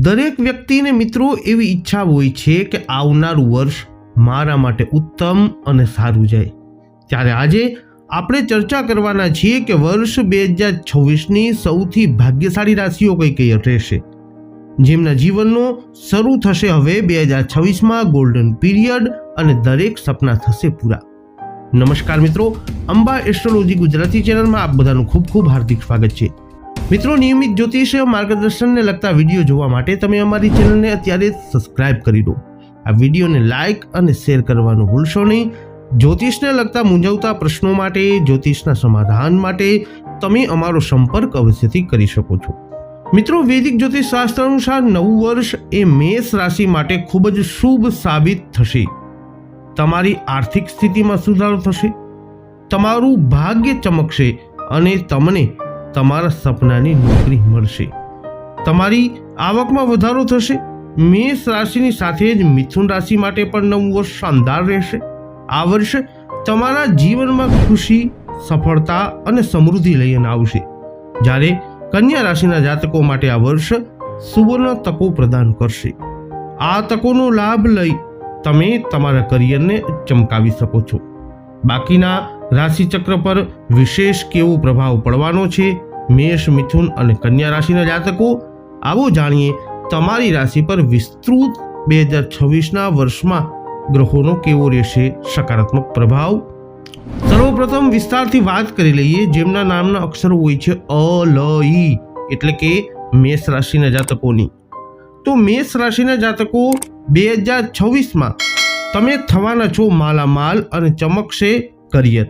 દરેક વ્યક્તિને મિત્રો એવી ઈચ્છા હોય છે કે આવનારું વર્ષ મારા માટે ઉત્તમ અને સારું જાય. ત્યારે આજે આપણે ચર્ચા કરવાના છીએ કે વર્ષ બે હજાર છવ્વીસની સૌથી ભાગ્યશાળી રાશિઓ કઈ કઈ રહેશે. જેમના જીવનનો શરૂ થશે હવે બે હજાર છવ્વીસમાં ગોલ્ડન પીરિયડ અને દરેક સપના થશે પૂરા. નમસ્કાર મિત્રો, અંબા એસ્ટ્રોલોજી ગુજરાતી ચેનલમાં આપ બધાનું ખૂબ ખૂબ હાર્દિક સ્વાગત છે. મિત્રો, નિયમિત જ્યોતિષ માર્ગદર્શનને લગતા વીડિયો જોવા માટે તમે અમારી ચેનલને અત્યારે સબસ્ક્રાઇબ કરી દો. આ વિડીયોને લાઇક અને શેર કરવાનું ભૂલશો નહીં. જ્યોતિષને લગતા મૂંઝવતા પ્રશ્નો માટે, જ્યોતિષના સમાધાન માટે તમે અમારો સંપર્ક અવશ્યથી કરી શકો છો. મિત્રો, વૈદિક જ્યોતિષ શાસ્ત્ર અનુસાર નવું વર્ષ એ મેષ રાશિ માટે ખૂબ જ શુભ સાબિત થશે. તમારી આર્થિક સ્થિતિમાં સુધારો થશે. તમારું ભાગ્ય ચમકશે અને તમને તમારા સપનાની નોકરી મળશે. તમારી આવકમાં વધારો થશે. મેષ રાશિની સાથે જ મિથુન રાશિ માટે પણ નવું વર્ષ શાનદાર રહેશે. આ વર્ષ તમારા જીવનમાં ખુશી, સફળતા અને સમૃદ્ધિ લઈને આવશે. જ્યારે કન્યા રાશિના જાતકો માટે આ વર્ષ સુવર્ણ તકો પ્રદાન કરશે. આ તકોનો લાભ લઈ તમે તમારા કરિયરને ચમકાવી શકો છો. બાકીના રાશિચક્ર પર વિશેષ કેવો પ્રભાવ પડવાનો છે? મેષ, મિથુન અને કન્યા રાશિના જાતકો, આવો જાણીએ તમારી રાશિ પર વિસ્તૃત બે હજાર છવ્વીસના વર્ષમાં ગ્રહોનો કેવો રહેશે? સકારાત્મક પ્રભાવ? સર્વપ્રથમ વિસ્તારથી વાત કરી લઈએ, જેમના નામના અક્ષરો હોય છે અ, લ, ઈ, એટલે કે મેષ રાશિના જાતકોની. તો મેષ રાશિના જાતકો બે હજાર છવ્વીસમાં તમે થવાના છો માલામાલ અને ચમકશે કરિયર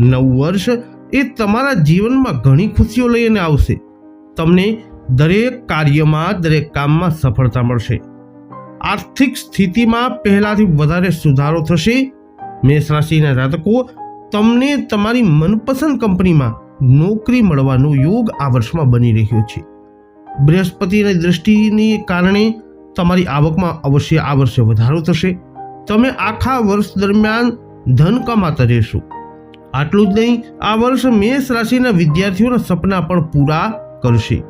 નવું વર્ષ એ તમારા જીવનમાં ઘણી ખુશીઓ લઈને આવશે. તમને દરેક કાર્યમાં, દરેક કામમાં સફળતા મળશે. આર્થિક સ્થિતિમાં પહેલાંથી વધારે સુધારો થશે. મેષ રાશિના જાતકો, તમને તમારી મનપસંદ કંપનીમાં નોકરી મળવાનો યોગ આ વર્ષમાં બની રહ્યો છે. બૃહસ્પતિની દૃષ્ટિને કારણે તમારી આવકમાં અવશ્ય આ વર્ષે વધારો થશે. તમે આખા વર્ષ દરમિયાન ધન કમાતા રહેશું. આટલું જ નહીં, આ વર્ષ મેષ રાશિના વિદ્યાર્થીઓના સપના પણ પૂરા કરશે.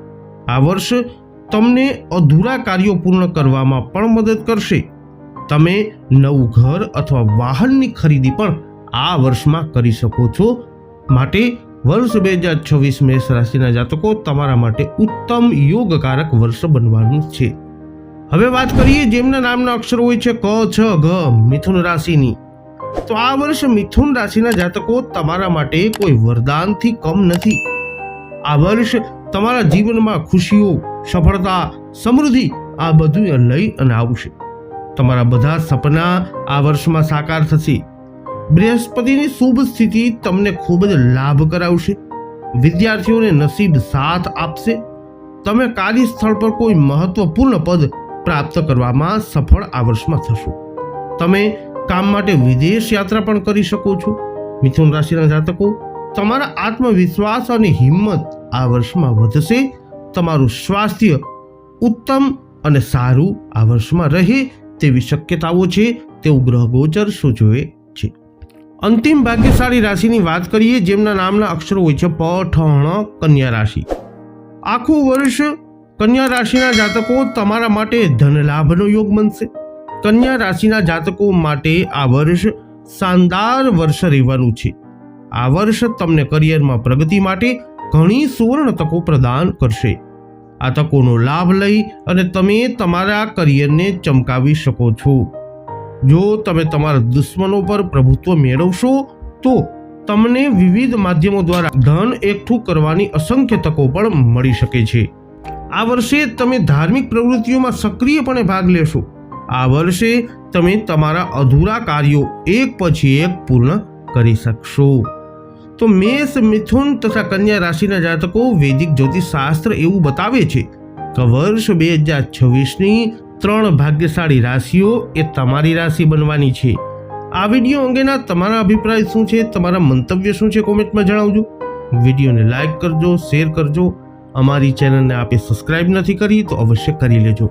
આ વર્ષ તમને અધૂરા કાર્યો પૂર્ણ કરવામાં પણ મદદ કરશે. તમે નવું ઘર અથવા વાહનની ખરીદી પણ આ વર્ષમાં કરી શકો છો. માટે વર્ષ બે હજાર છવ્વીસ મેષ રાશિના જાતકો તમારા માટે ઉત્તમ યોગકારક વર્ષ બનવાનું છે. હવે વાત કરીએ જેમના નામના અક્ષરો હોય છે ક, છ ગ મિથુન રાશિની. તો આ વર્ષ મિથુન રાશિના જાતકો તમારા માટે કોઈ વરદાનથી કમ નથી. આ વર્ષ તમારા જીવનમાં ખુશીઓ, સફળતા, સમૃદ્ધિ આ બધું લઈ અને આવશે. તમારા બધા સપના આ વર્ષમાં સાકાર થશે. બૃહસ્પતિની શુભ સ્થિતિ તમને ખૂબ જ લાભ કરાવશે. વિદ્યાર્થીઓને નસીબ સાથ આપશે. તમે કાર્યસ્થળ પર કોઈ મહત્વપૂર્ણ પદ પ્રાપ્ત કરવામાં સફળ આ વર્ષમાં થશો. તમે કામ માટે વિદેશ યાત્રા પણ કરી શકો છો. મિથુન રાશિના જાતકો, તમારા આત્મવિશ્વાસ અને હિંમત આ વર્ષમાં વધશે. તમારું સ્વાસ્થ્ય ઉત્તમ અને સારું આ વર્ષમાં રહે તેવી શક્યતાઓ છે. તેવું ગ્રહ ગોચર સૂચવે છે. અંતિમ ભાગ્યશાળી રાશિની વાત કરીએ, જેમના નામના અક્ષરો હોય છે પ, ઠ કન્યા રાશિ. આખું વર્ષ કન્યા રાશિના જાતકો તમારા માટે ધન લાભનો યોગ બનશે. કન્યા રાશિના જાતકો માટે આ વર્ષ શાનદાર વર્ષ રહેવાનું છે. આ વર્ષ તમને કરિયરમાં પ્રગતિ માટે ઘણી સુવર્ણ તકો પ્રદાન કરશે. આ તકોનો લાભ લઈ અને તમે તમારા કરિયરને ચમકાવી શકો છો. જો તમે તમારા દુશ્મનો પર પ્રભુત્વ મેળવશો, તો તમને વિવિધ માધ્યમો દ્વારા ધન એકઠું કરવાની અસંખ્ય તકો પણ મળી શકે છે. આ વર્ષે તમે ધાર્મિક પ્રવૃત્તિઓમાં સક્રિયપણે ભાગ લેશો. આ વર્ષે તમે તમારા અધૂરા કાર્યો એક પછી એક પૂર્ણ કરી શકશો. તો મેષ, મિથુન તથા કન્યા રાશિના જાતકો વૈદિક જ્યોતિષ શાસ્ત્ર એવું બતાવે છે કે વર્ષ બે હજાર છવ્વીસની ત્રણ ભાગ્યશાળી રાશિઓ એ તમારી રાશિ બનવાની છે. આ વીડિયો અંગેના તમારા અભિપ્રાય શું છે? તમારા મંતવ્ય શું છે? કોમેન્ટમાં જણાવજો. વિડીયોને લાઇક કરજો, શેર કરજો. અમારી ચેનલને આપે સબસ્ક્રાઇબ નથી કરી તો અવશ્ય કરી લેજો.